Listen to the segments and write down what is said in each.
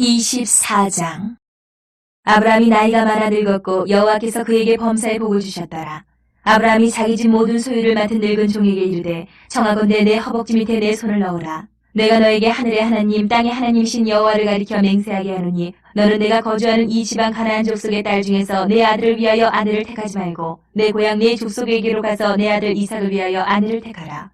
24장 아브라함이 나이가 많아 늙었고 여호와께서 그에게 범사의 복을 주셨더라. 아브라함이 자기 집 모든 소유를 맡은 늙은 종에게 이르되 청하건대 내 허벅지 밑에 내 손을 넣으라. 내가 너에게 하늘의 하나님 땅의 하나님이신 여호와를 가리켜 맹세하게 하노니 너는 내가 거주하는 이 지방 가나안 족속의 딸 중에서 내 아들을 위하여 아내를 택하지 말고 내 고향 내 족속에게로 가서 내 아들 이삭을 위하여 아내를 택하라.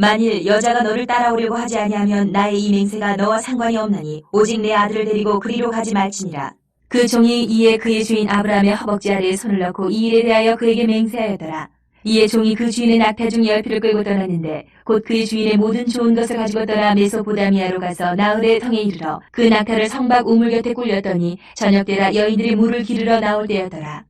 만일 여자가 너를 따라오려고 하지 아니하면 나의 이 맹세가 너와 상관이 없나니 오직 내 아들을 데리고 그리로 가지 말지니라. 그 종이 이에 그의 주인 아브라함의 허벅지 아래에 손을 넣고 이 일에 대하여 그에게 맹세하였더라. 이에 종이 그 주인의 낙타 중 열피를 끌고 떠났는데 곧 그의 주인의 모든 좋은 것을 가지고 떠나 메소포다미아로 가서 나흘의 성에 이르러 그 낙타를 성박 우물 곁에 굴렸더니 저녁 때라 여인들이 물을 기르러 나올 때였더라.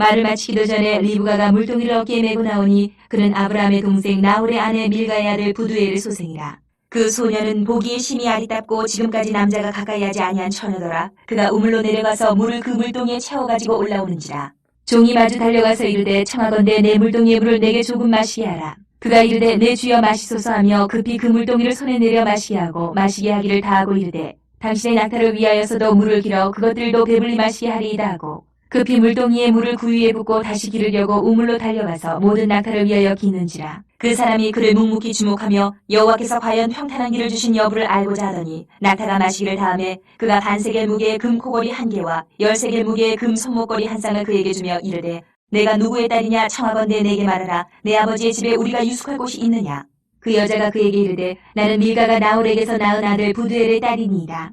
말을 마치기도 전에 리브가가 물동이를 어깨에 메고 나오니 그는 아브라함의 동생 나홀의 아내 밀가의 아들 부두엘의 소생이라. 그 소녀는 보기에 심히 아리답고 지금까지 남자가 가까이 하지 아니한 처녀더라. 그가 우물로 내려가서 물을 그 물동이에 채워가지고 올라오는지라. 종이 마주 달려가서 이르되 청하건대 내 물동이의 물을 내게 조금 마시게 하라. 그가 이르되 내 주여 마시소서 하며 급히 그 물동이를 손에 내려 마시게 하고 마시게 하기를 다하고 이르되 당신의 낙타를 위하여서도 물을 길어 그것들도 배불리 마시게 하리이다 하고 급히 물동이에 물을 구유에 붓고 다시 기르려고 우물로 달려가서 모든 낙타를 위하여 기는지라. 그 사람이 그를 묵묵히 주목하며 여호와께서 과연 평탄한 길을 주신 여부를 알고자 하더니 낙타가 마시기를 다음에 그가 반세겔 무게의 금 코걸이 한 개와 열세겔 무게의 금 손목걸이 한 쌍을 그에게 주며 이르되 내가 누구의 딸이냐 청하건대 내게 말하라 내 아버지의 집에 우리가 유숙할 곳이 있느냐 그 여자가 그에게 이르되 나는 밀가가 나홀에게서 낳은 아들 부두엘의 딸이니이다.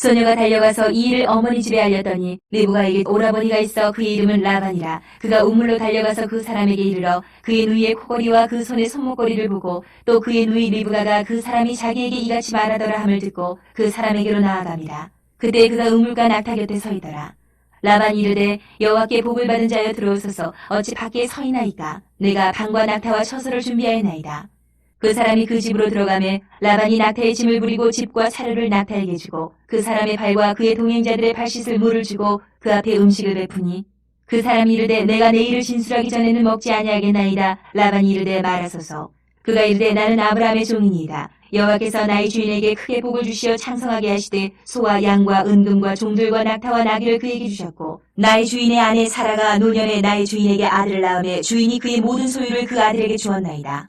소녀가 달려가서 이 일을 어머니 집에 알렸더니 리브가에게 오라버니가 있어 그의 이름은 라반이라 그가 우물로 달려가서 그 사람에게 이르러 그의 누이의 코걸이와 그 손의 손목걸이를 보고 또 그의 누이 리브가가 그 사람이 자기에게 이같이 말하더라 함을 듣고 그 사람에게로 나아갑니다. 그때 그가 우물과 낙타 곁에 서 있더라. 라반이 이르되 여호와께 복을 받은 자여 들어오소서 어찌 밖에 서 있나이까 내가 방과 낙타와 처소를 준비하였나이다. 그 사람이 그 집으로 들어가매 라반이 낙타의 짐을 부리고 집과 사료를 낙타에게 주고 그 사람의 발과 그의 동행자들의 발 씻을 물을 주고 그 앞에 음식을 베푸니 그 사람이 이르되 내가 내 일을 진술하기 전에는 먹지 아니하겠나이다. 라반이 이르되 말하소서. 그가 이르되 나는 아브라함의 종이니이다. 여호와께서 나의 주인에게 크게 복을 주시어 창성하게 하시되 소와 양과 은금과 종들과 낙타와 나귀를 그에게 주셨고 나의 주인의 아내 사라가 노년에 나의 주인에게 아들을 낳음에 주인이 그의 모든 소유를 그 아들에게 주었나이다.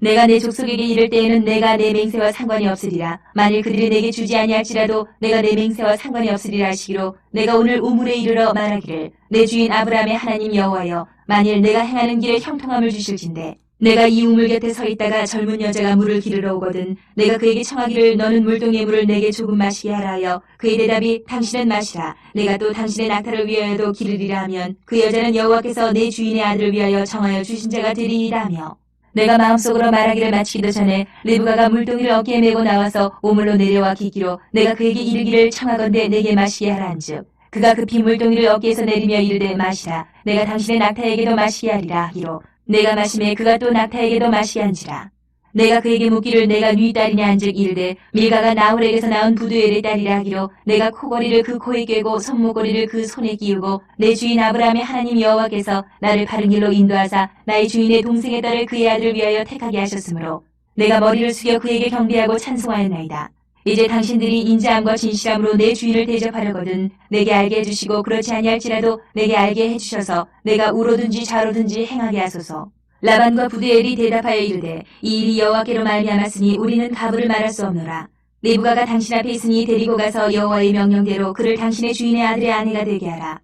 내가 내 족속에게 이를 때에는 내가 내 맹세와 상관이 없으리라. 만일 그들이 내게 주지 아니할지라도 내가 내 맹세와 상관이 없으리라 하시기로 내가 오늘 우물에 이르러 말하기를 내 주인 아브라함의 하나님 여호와여 만일 내가 행하는 길에 형통함을 주실진데 내가 이 우물 곁에 서 있다가 젊은 여자가 물을 기르러 오거든 내가 그에게 청하기를 너는 물동의 물을 내게 조금 마시게 하라 하여 그의 대답이 당신은 마시라 내가 또 당신의 낙타를 위하여도 기르리라 하면 그 여자는 여호와께서 내 주인의 아들을 위하여 정하여 주신 자가 되리이다 하며 내가 마음속으로 말하기를 마치기도 전에 리브가가 물동이를 어깨에 메고 나와서 오물로 내려와 기기로 내가 그에게 이르기를 청하건대 내게 마시게 하라 한즉 그가 급히 물동이를 어깨에서 내리며 이르되 마시라 내가 당신의 낙타에게도 마시게 하리라 하기로 내가 마심에 그가 또 낙타에게도 마시게 한지라 내가 그에게 묻기를 내가 네 딸이냐 한즉 이르되 밀가가 나홀에게서 낳은 부두엘의 딸이라 하기로 내가 코걸이를 그 코에 꿰고 손목걸이를 그 손에 끼우고 내 주인 아브라함의 하나님 여호와께서 나를 바른 길로 인도하사 나의 주인의 동생의 딸을 그의 아들을 위하여 택하게 하셨으므로 내가 머리를 숙여 그에게 경배하고 찬송하였나이다. 이제 당신들이 인자함과 진실함으로 내 주인을 대접하려거든 내게 알게 해주시고 그렇지 아니할지라도 내게 알게 해주셔서 내가 우로든지 좌로든지 행하게 하소서. 라반과 부두엘이 대답하여 이르되 이 일이 여호와께로 말미암았으니 우리는 가부를 말할 수 없노라. 리브가가 당신 앞에 있으니 데리고 가서 여호와의 명령대로 그를 당신의 주인의 아들의 아내가 되게 하라.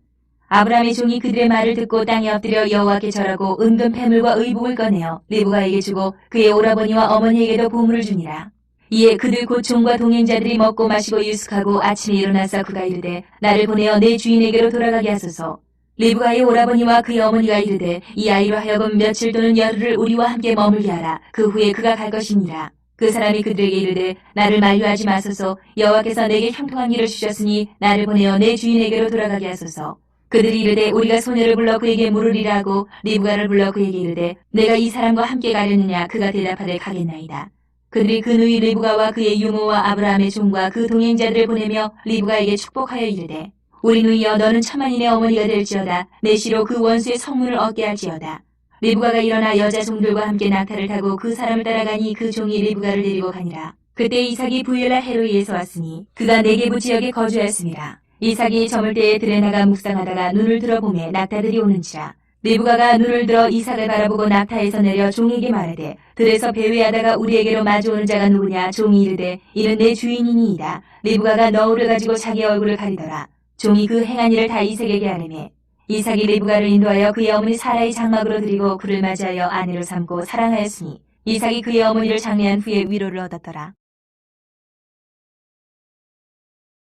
아브라함의 종이 그들의 말을 듣고 땅에 엎드려 여호와께 절하고 은금 패물과 의복을 꺼내어 리브가에게 주고 그의 오라버니와 어머니에게도 보물을 주니라. 이에 그들 곧 종과 동행자들이 먹고 마시고 유숙하고 아침에 일어나서 그가 이르되 나를 보내어 내 주인에게로 돌아가게 하소서. 리브가의 오라버니와 그의 어머니가 이르되 이 아이로 하여금 며칠 또는 열흘을 우리와 함께 머물게 하라. 그 후에 그가 갈 것이니라. 그 사람이 그들에게 이르되 나를 만류하지 마소서 여호와께서 내게 형통한 일을 주셨으니 나를 보내어 내 주인에게로 돌아가게 하소서. 그들이 이르되 우리가 소녀를 불러 그에게 물으리라 하고 리브가를 불러 그에게 이르되 내가 이 사람과 함께 가려느냐 그가 대답하되 가겠나이다. 그들이 그 누이 리브가와 그의 유모와 아브라함의 종과 그 동행자들을 보내며 리브가에게 축복하여 이르되 우리 누이여 너는 천만인의 어머니가 될지어다 내 시로 그 원수의 성문을 얻게 할지어다. 리브가가 일어나 여자 종들과 함께 낙타를 타고 그 사람을 따라가니 그 종이 리브가를 데리고 가니라. 그때 이삭이 부엘라 헤로이에서 왔으니 그가 네게부 지역에 거주하였습니다. 이삭이 저물 때에 들에 나가 묵상하다가 눈을 들어보매 낙타들이 오는지라. 리브가가 눈을 들어 이삭을 바라보고 낙타에서 내려 종에게 말하되 들에서 배회하다가 우리에게로 마주오는 자가 누구냐 종이 이르되 이는 내 주인이니이다. 리브가가 너울을 가지고 자기 얼굴을 가리더라. 종이 그 행한 일을 다 이삭에게 하르매 이삭이 리브가를 인도하여 그의 어머니 사라의 장막으로 드리고 그를 맞이하여 아내로 삼고 사랑하였으니 이삭이 그의 어머니를 장례한 후에 위로를 얻었더라.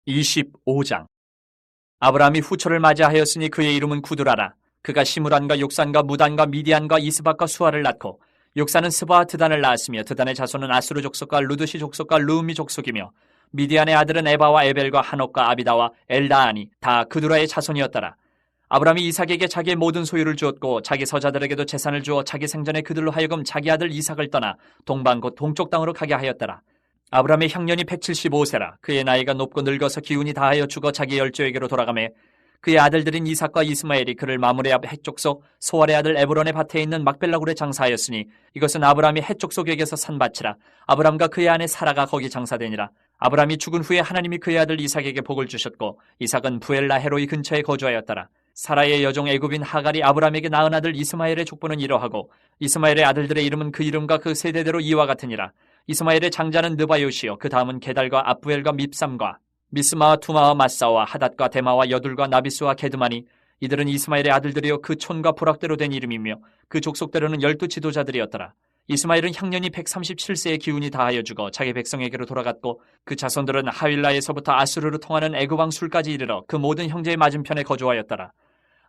25장 아브라함이 후처를 맞이하였으니 그의 이름은 구두라라. 그가 시므란과 욕산과 무단과 미디안과 이스박과 수아를 낳고 욕산은 스바와 드단을 낳았으며 드단의 자손은 아수르 족속과 루드시 족속과 루미 족속이며 미디안의 아들은 에바와 에벨과 한옥과 아비다와 엘다아니 다 그두라의 자손이었더라. 아브라함이 이삭에게 자기의 모든 소유를 주었고 자기 서자들에게도 재산을 주어 자기 생전에 그들로 하여금 자기 아들 이삭을 떠나 동방 곧 동쪽 땅으로 가게 하였더라. 아브라함의 형년이 175세라 그의 나이가 높고 늙어서 기운이 다하여 죽어 자기 열조에게로 돌아가매 그의 아들들인 이삭과 이스마엘이 그를 마므레 앞 해족속 소알의 아들 에브론의 밭에 있는 막벨라굴에 장사하였으니 이것은 아브라함이 해족속에게서 산 밭이라. 아브라함과 그의 아내 사라가 거기 장사되니라. 아브라함이 죽은 후에 하나님이 그의 아들 이삭에게 복을 주셨고 이삭은 부엘라 헤로이 근처에 거주하였더라. 사라의 여종 애굽인 하갈이 아브라함에게 낳은 아들 이스마엘의 족보는 이러하고 이스마엘의 아들들의 이름은 그 이름과 그 세대대로 이와 같으니라. 이스마엘의 장자는 느바요시요. 그 다음은 게달과 압부엘과 밉삼과 미스마와 투마와 마사와 하닷과 데마와 여둘과 나비스와 게드마니 이들은 이스마엘의 아들들이요 그 촌과 부락대로 된 이름이며 그 족속대로는 열두 지도자들이었더라. 이스마엘은 향년이 137세의 기운이 다하여 죽어 자기 백성에게로 돌아갔고 그 자손들은 하윌라에서부터 아수르로 통하는 애굽왕 술까지 이르러 그 모든 형제의 맞은편에 거주하였더라.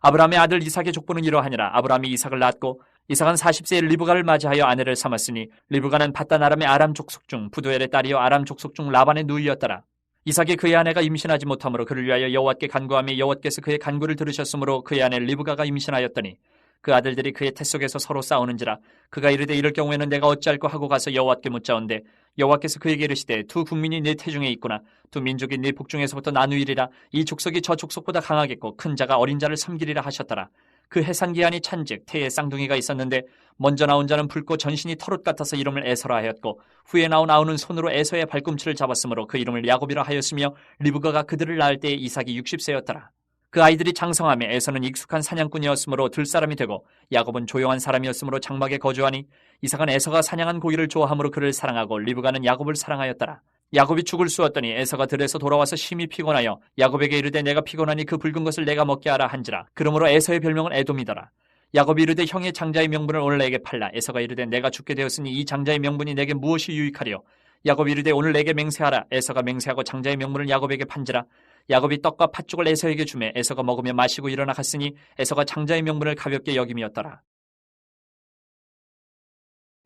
아브라함의 아들 이삭의 족보는 이러하니라 아브라함이 이삭을 낳았고 이삭은 40세에 리브가를 맞이하여 아내를 삼았으니 리브가는 바단 아람의 아람 족속 중 부두엘의 딸이요 아람 족속 중 라반의 누이였더라. 이삭이 그의 아내가 임신하지 못하므로 그를 위하여 여호와께 간구하며 여호와께서 그의 간구를 들으셨으므로 그의 아내 리브가가 임신하였더니 그 아들들이 그의 태 속에서 서로 싸우는지라 그가 이르되 이럴 경우에는 내가 어찌할꼬 하고 가서 여호와께 묻자온데 여호와께서 그에게 이르시되 두 국민이 네 태중에 있구나 두 민족이 네 북중에서부터 나누이리라 이 족속이 저 족속보다 강하겠고 큰 자가 어린 자를 섬기리라 하셨더라 그 해산 기한이 찬즉 태에 쌍둥이가 있었는데 먼저 나온 자는 붉고 전신이 털옷 같아서 이름을 에서라 하였고 후에 나온 아우는 손으로 에서의 발꿈치를 잡았으므로 그 이름을 야곱이라 하였으며 리브가가 그들을 낳을 때에 이삭이 60세였더라. 그 아이들이 장성하며 에서는 익숙한 사냥꾼이었으므로 들사람이 되고 야곱은 조용한 사람이었으므로 장막에 거주하니 이삭은 에서가 사냥한 고기를 좋아함으로 그를 사랑하고 리브가는 야곱을 사랑하였더라. 야곱이 죽을 쑤었더니 에서가 들에서 돌아와서 심히 피곤하여 야곱에게 이르되 내가 피곤하니 그 붉은 것을 내가 먹게 하라 한지라. 그러므로 에서의 별명은 에돔이더라. 야곱이 이르되 형의 장자의 명분을 오늘 내게 팔라. 에서가 이르되 내가 죽게 되었으니 이 장자의 명분이 내게 무엇이 유익하리요? 야곱이 이르되 오늘 내게 맹세하라. 에서가 맹세하고 장자의 명분을 야곱에게 판지라. 야곱이 떡과 팥죽을 에서에게 주매 에서가 먹으며 마시고 일어나 갔으니 에서가 장자의 명분을 가볍게 여김이었더라.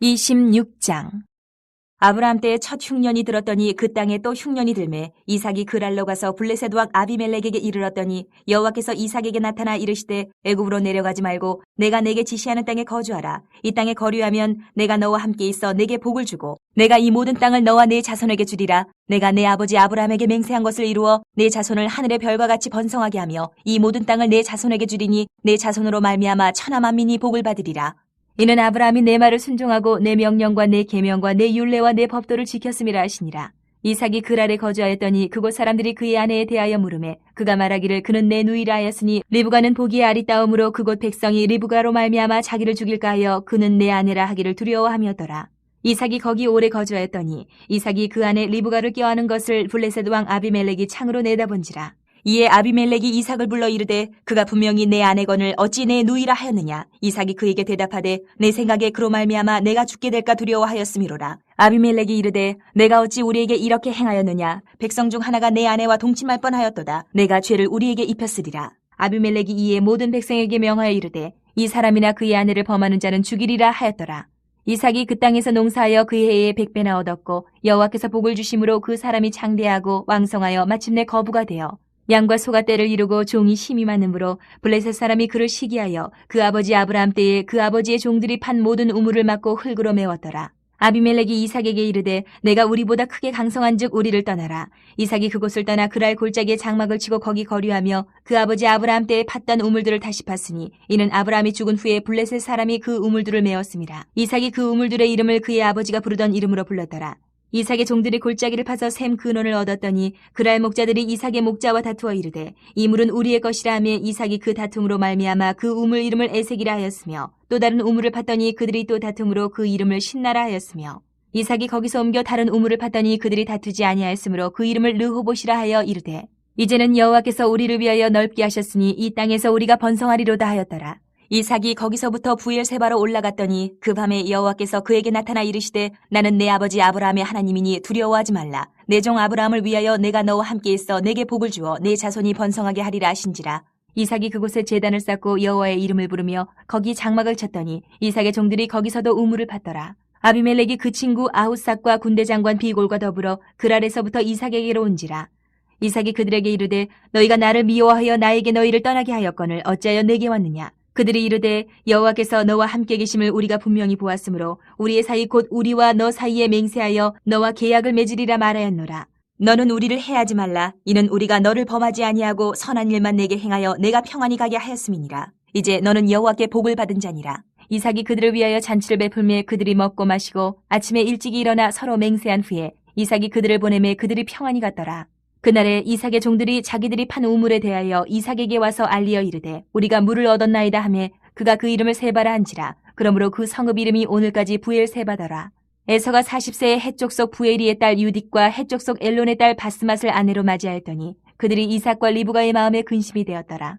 26장 아브라함 때에 첫 흉년이 들었더니 그 땅에 또 흉년이 들매 이삭이 그랄로 가서 블레셋 왕 아비멜렉에게 이르렀더니 여호와께서 이삭에게 나타나 이르시되 애굽으로 내려가지 말고 내가 내게 지시하는 땅에 거주하라. 이 땅에 거류하면 내가 너와 함께 있어 내게 복을 주고 내가 이 모든 땅을 너와 네 자손에게 주리라. 내가 내 아버지 아브라함에게 맹세한 것을 이루어 내 자손을 하늘의 별과 같이 번성하게 하며 이 모든 땅을 내 자손에게 주리니 내 자손으로 말미암아 천하 만민이 복을 받으리라 이는 아브라함이 내 말을 순종하고 내 명령과 내 계명과 내 율례와 내 법도를 지켰음이라 하시니라. 이삭이 그랄에 거주하였더니 그곳 사람들이 그의 아내에 대하여 물음에 그가 말하기를 그는 내 누이라 하였으니 리브가는 보기에 아리따움으로 그곳 백성이 리브가로 말미암아 자기를 죽일까 하여 그는 내 아내라 하기를 두려워함이었더라. 이삭이 거기 오래 거주하였더니 이삭이 그 안에 리브가를 껴안은 것을 블레셋 왕 아비멜렉이 창으로 내다본지라. 이에 아비멜렉이 이삭을 불러 이르되 그가 분명히 내 아내건을 어찌 내 누이라 하였느냐? 이삭이 그에게 대답하되 내 생각에 그로 말미암아 내가 죽게 될까 두려워하였음이로라. 아비멜렉이 이르되 내가 어찌 우리에게 이렇게 행하였느냐? 백성 중 하나가 내 아내와 동침할 뻔하였도다. 내가 죄를 우리에게 입혔으리라. 아비멜렉이 이에 모든 백성에게 명하여 이르되 이 사람이나 그의 아내를 범하는 자는 죽이리라 하였더라. 이삭이 그 땅에서 농사하여 그 해에 백배나 얻었고 여호와께서 복을 주심으로 그 사람이 장대하고 왕성하여 마침내 거부가 되어 양과 소가 때를 이루고 종이 심이 많음으로 블레셋 사람이 그를 시기하여 그 아버지 아브라함 때에 그 아버지의 종들이 판 모든 우물을 막고 흙으로 메웠더라. 아비멜렉이 이삭에게 이르되 내가 우리보다 크게 강성한즉 우리를 떠나라. 이삭이 그곳을 떠나 그랄 골짜기에 장막을 치고 거기 거류하며 그 아버지 아브라함 때에 팠던 우물들을 다시 팠으니 이는 아브라함이 죽은 후에 블레셋 사람이 그 우물들을 메었습니다. 이삭이 그 우물들의 이름을 그의 아버지가 부르던 이름으로 불렀더라. 이삭의 종들이 골짜기를 파서 샘 근원을 얻었더니 그랄 목자들이 이삭의 목자와 다투어 이르되 이 물은 우리의 것이라 하며 이삭이 그 다툼으로 말미암아 그 우물 이름을 에색이라 하였으며 또 다른 우물을 팠더니 그들이 또 다툼으로 그 이름을 신나라 하였으며 이삭이 거기서 옮겨 다른 우물을 팠더니 그들이 다투지 아니하였으므로 그 이름을 르호봇이라 하여 이르되 이제는 여호와께서 우리를 위하여 넓게 하셨으니 이 땅에서 우리가 번성하리로다 하였더라. 이삭이 거기서부터 부엘세바로 올라갔더니 그 밤에 여호와께서 그에게 나타나 이르시되 나는 내 아버지 아브라함의 하나님이니 두려워하지 말라. 내 종 아브라함을 위하여 내가 너와 함께 있어 내게 복을 주어 내 자손이 번성하게 하리라 하신지라. 이삭이 그곳에 제단을 쌓고 여호와의 이름을 부르며 거기 장막을 쳤더니 이삭의 종들이 거기서도 우물을 팠더라. 아비멜렉이 그 친구 아우삭과 군대 장관 비골과 더불어 그랄에서부터 이삭에게로 온지라. 이삭이 그들에게 이르되 너희가 나를 미워하여 나에게 너희를 떠나게 하였거늘 어찌하여 내게 왔느냐 그들이 이르되 여호와께서 너와 함께 계심을 우리가 분명히 보았으므로 우리의 사이 곧 우리와 너 사이에 맹세하여 너와 계약을 맺으리라 말하였노라. 너는 우리를 해하지 말라. 이는 우리가 너를 범하지 아니하고 선한 일만 내게 행하여 내가 평안히 가게 하였음이니라. 이제 너는 여호와께 복을 받은 자니라. 이삭이 그들을 위하여 잔치를 베풀매 그들이 먹고 마시고 아침에 일찍이 일어나 서로 맹세한 후에 이삭이 그들을 보내매 그들이 평안히 갔더라. 그날에 이삭의 종들이 자기들이 판 우물에 대하여 이삭에게 와서 알리어 이르되 우리가 물을 얻었나이다 하매 그가 그 이름을 세바라 한지라. 그러므로 그 성읍 이름이 오늘까지 부엘 세바더라. 에서가 40세의 해쪽 속 부엘이의 딸 유딕과 해쪽 속 엘론의 딸 바스맛을 아내로 맞이하였더니 그들이 이삭과 리브가의 마음에 근심이 되었더라